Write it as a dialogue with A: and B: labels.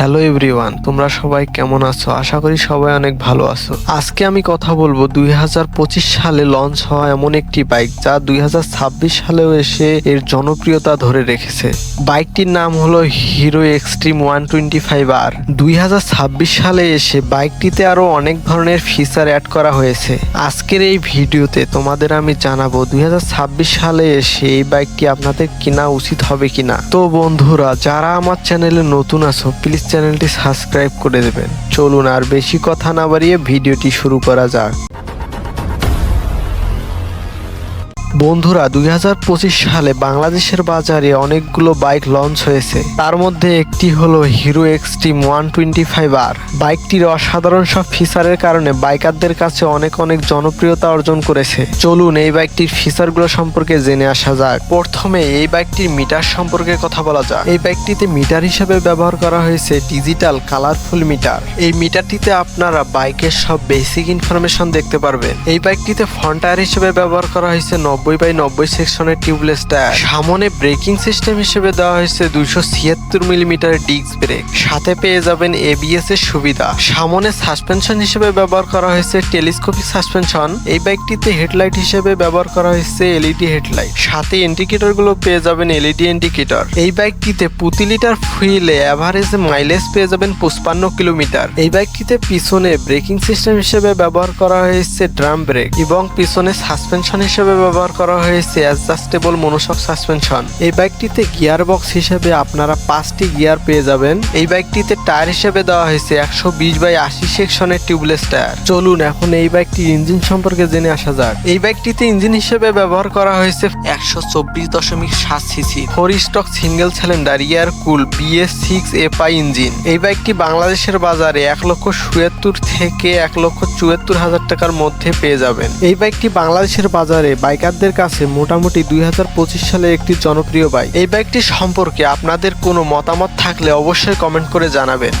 A: Hello everyone তোমরা সবাই কেমন আছো? আশা করি সবাই অনেক ভালো আছো। আজকে আমি কথা বলব দুই সালে লঞ্চ হওয়া এমন একটি বাইক যা দুই সালেও এসে এর জনপ্রিয়তা ধরে রেখেছে। বাইকটির নাম হলো Hero Xtreme one twenty five R দুই সালে এসে বাইকটিতে আরও অনেক ধরনের ফিচার অ্যাড করা হয়েছে। আজকের এই ভিডিওতে তোমাদের আমি জানাব দুই হাজার ছাব্বিশ সালে এসে এই বাইকটি আপনাদের কেনা উচিত হবে কিনা। তো বন্ধুরা, যারা আমার চ্যানেলে নতুন আছো প্লিজ চ্যানেলটি সাবস্ক্রাইব করে দেবেন। চলুন আর বেশি কথা না বাড়িয়ে ভিডিওটি শুরু করা যাক। বন্ধুরা, দুই হাজার পঁচিশ সালে বাংলাদেশের বাজারে অনেকগুলো বাইক লঞ্চ হয়েছে। তার মধ্যে একটি হলো Hero Xtreme one twenty five R. বাইকটির অসাধারণ সব ফিচারের কারণে বাইকারদের কাছে অনেক অনেক জনপ্রিয়তা অর্জন করেছে। চলুন এই বাইকটির ফিচারগুলো সম্পর্কে জেনে আসা যাক। প্রথমে এই বাইকটির মিটার সম্পর্কে কথা বলা যাক। এই বাইকটিতে মিটার হিসেবে ব্যবহার করা হয়েছে ডিজিটাল কালারফুল মিটার। এই মিটারটিতে আপনারা বাইকের সব বেসিক ইনফরমেশন দেখতে পারবেন। এই বাইকটিতে ফ্রন্ট টায়ার হিসেবে ব্যবহার করা হয়েছে নব্বই বাই নব্বই সেকশনের টিউবলেস টায়ার সামনে ব্রেকিং সিস্টেম হিসেবে দেওয়া হয়েছে দুইশো ছিয়াত্তর মিলিমিটার ডিস্ক ব্রেক সাথে পেয়ে যাবেন এবিএস এর সুবিধা। সামনে সাসপেনশন হিসেবে ব্যবহার করা হয়েছে টেলিস্কোপিক সাসপেনশন এই বাইকটিতে হেডলাইট হিসেবে ব্যবহার করা হয়েছে এলইডি হেডলাইট সাথে ইন্ডিকেটরগুলো পেয়ে যাবেন এলইডি ইন্ডিকেটর এই বাইকটিতে প্রতি লিটার ফুইলে অ্যাভারেজ মাইলেজ পেয়ে যাবেন পঁচপান্ন কিলোমিটার এই বাইকটিতে পিছনে ব্রেকিং সিস্টেম হিসেবে ব্যবহার করা হয়েছে ড্রাম ব্রেক এবং পিছনে সাসপেনশন হিসেবে ব্যবহার করা হয়েছে অ্যাডজাস্টেবল মনোশক সাসপেনশন এই বাইকটিতে গিয়ার বক্স হিসেবে আপনারা পাঁচটি গিয়ার পেয়ে যাবেন। এই বাইকটিতে টায়ার হিসেবে দেওয়া হয়েছে একশো বিশ বাই আশি সেকশনের টিউবলেস টায়ার চলুন এখন এই বাইকটির ইঞ্জিন সম্পর্কে জেনে আসা যাক। এই বাইকটিতে ইঞ্জিন হিসেবে ব্যবহার করা হয়েছে একশো চব্বিশ দশমিক সাত CC four stroke single cylinder air cool BS six FI engine এই বাইকটি বাংলাদেশের বাজারে এক লক্ষ সুয়াত্তর থেকে এক লক্ষ চুয়াত্তর হাজার টাকার মধ্যে পেয়ে যাবেন। এই বাইকটি বাংলাদেশের বাজারে বাইকারদের কাছে মোটামুটি দুই হাজার পঁচিশ সালে একটি জনপ্রিয় বাইক এই বাইকটি সম্পর্কে আপনাদের কোনো মতামত থাকলে অবশ্যই কমেন্ট করে জানাবেন।